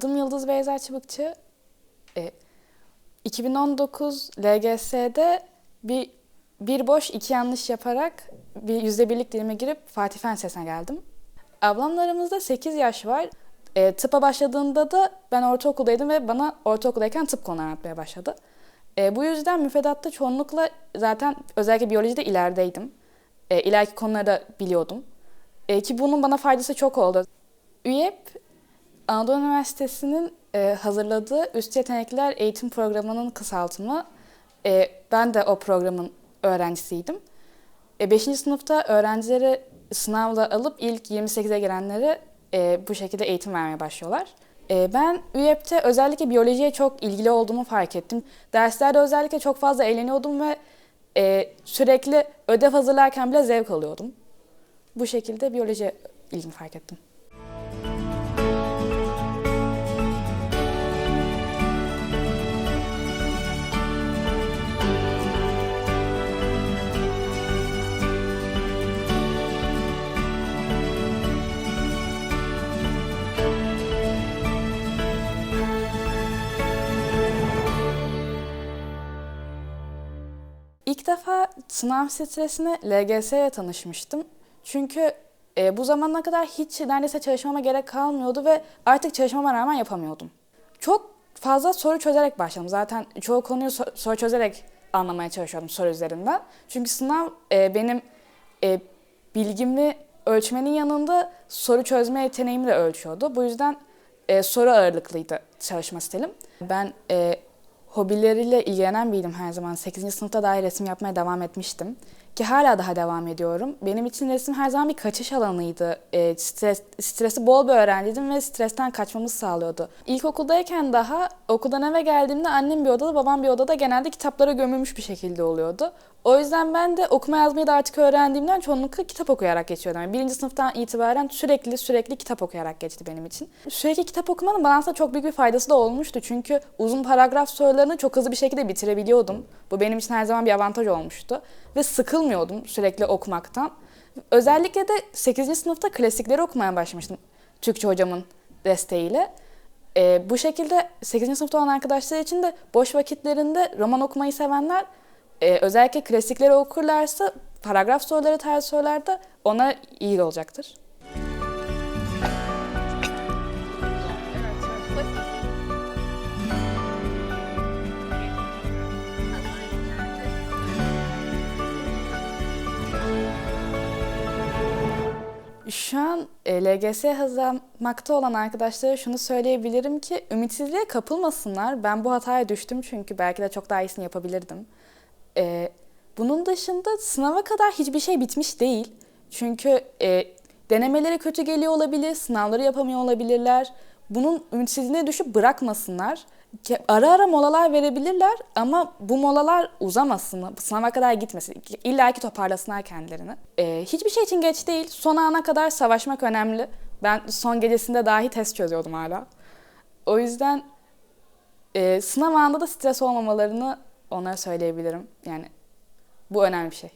Adım Yıldız Beyza Çıbıkçı. E, 2019 LGS'de bir bir boş iki yanlış yaparak bir yüzde birlik dilime girip Fatih Fen Lisesi'ne geldim. Ablamla aramızda 8 yaş var. E, tıpa başladığında da ben ortaokuldaydım ve bana ortaokuldayken tıp konuları anlatmaya başladı. E, bu yüzden müfredatta çoğunlukla zaten özellikle biyolojide ilerideydim. E, ileriki konuları da biliyordum. E, ki bunun bana faydası çok oldu. ÜYEP Anadolu Üniversitesi'nin e, hazırladığı Üst Yetenekler Eğitim Programı'nın kısaltımı. E, ben de o programın öğrencisiydim. 5. sınıfta öğrencileri sınavla alıp ilk 28'e girenlere e, bu şekilde eğitim vermeye başlıyorlar. E, ben ÜYEP'te özellikle biyolojiye çok ilgili olduğumu fark ettim. Derslerde özellikle çok fazla eğleniyordum ve e, sürekli ödev hazırlarken bile zevk alıyordum. Bu şekilde biyolojiye ilgimi fark ettim. Sınav stresine LGS ile tanışmıştım. Çünkü e, bu zamana kadar hiç neredeyse çalışmama gerek kalmıyordu ve artık çalışmama rağmen yapamıyordum. Çok fazla soru çözerek başladım. Zaten çoğu konuyu so- soru çözerek anlamaya çalışıyordum soru üzerinden. Çünkü sınav e, benim e, bilgimi ölçmenin yanında soru çözme yeteneğimi de ölçüyordu. Bu yüzden e, soru ağırlıklıydı çalışma stilim. Ben e, hobileriyle ilgilenen biriydim her zaman. 8. sınıfta dahi resim yapmaya devam etmiştim. Ki hala daha devam ediyorum. Benim için resim her zaman bir kaçış alanıydı. E, stres, stresi bol bir öğrenciydim ve stresten kaçmamı sağlıyordu. İlkokuldayken daha okuldan eve geldiğimde annem bir odada, babam bir odada genelde kitaplara gömülmüş bir şekilde oluyordu. O yüzden ben de okuma yazmayı da artık öğrendiğimden çoğunlukla kitap okuyarak geçiyordum. Yani birinci sınıftan itibaren sürekli sürekli kitap okuyarak geçti benim için. Sürekli kitap okumanın bana aslında çok büyük bir faydası da olmuştu. Çünkü uzun paragraf sorularını çok hızlı bir şekilde bitirebiliyordum. Bu benim için her zaman bir avantaj olmuştu. Ve sıkılmıyordum sürekli okumaktan. Özellikle de 8. sınıfta klasikleri okumaya başlamıştım Türkçe hocamın desteğiyle. Ee, bu şekilde 8. sınıfta olan arkadaşlar için de boş vakitlerinde roman okumayı sevenler e, özellikle klasikleri okurlarsa paragraf soruları tarzı sorularda ona iyi olacaktır. Şu an e, LGS hazırlanmakta olan arkadaşlara şunu söyleyebilirim ki ümitsizliğe kapılmasınlar. Ben bu hataya düştüm çünkü belki de çok daha iyisini yapabilirdim. E, bunun dışında sınava kadar hiçbir şey bitmiş değil. Çünkü e, denemeleri kötü geliyor olabilir, sınavları yapamıyor olabilirler. Bunun ümitsizliğine düşüp bırakmasınlar. Ara ara molalar verebilirler ama bu molalar uzamasın, sınava kadar gitmesin. İlla ki toparlasınlar kendilerini. Ee, hiçbir şey için geç değil. Son ana kadar savaşmak önemli. Ben son gecesinde dahi test çözüyordum hala. O yüzden e, sınav anında da stres olmamalarını onlara söyleyebilirim. Yani bu önemli bir şey.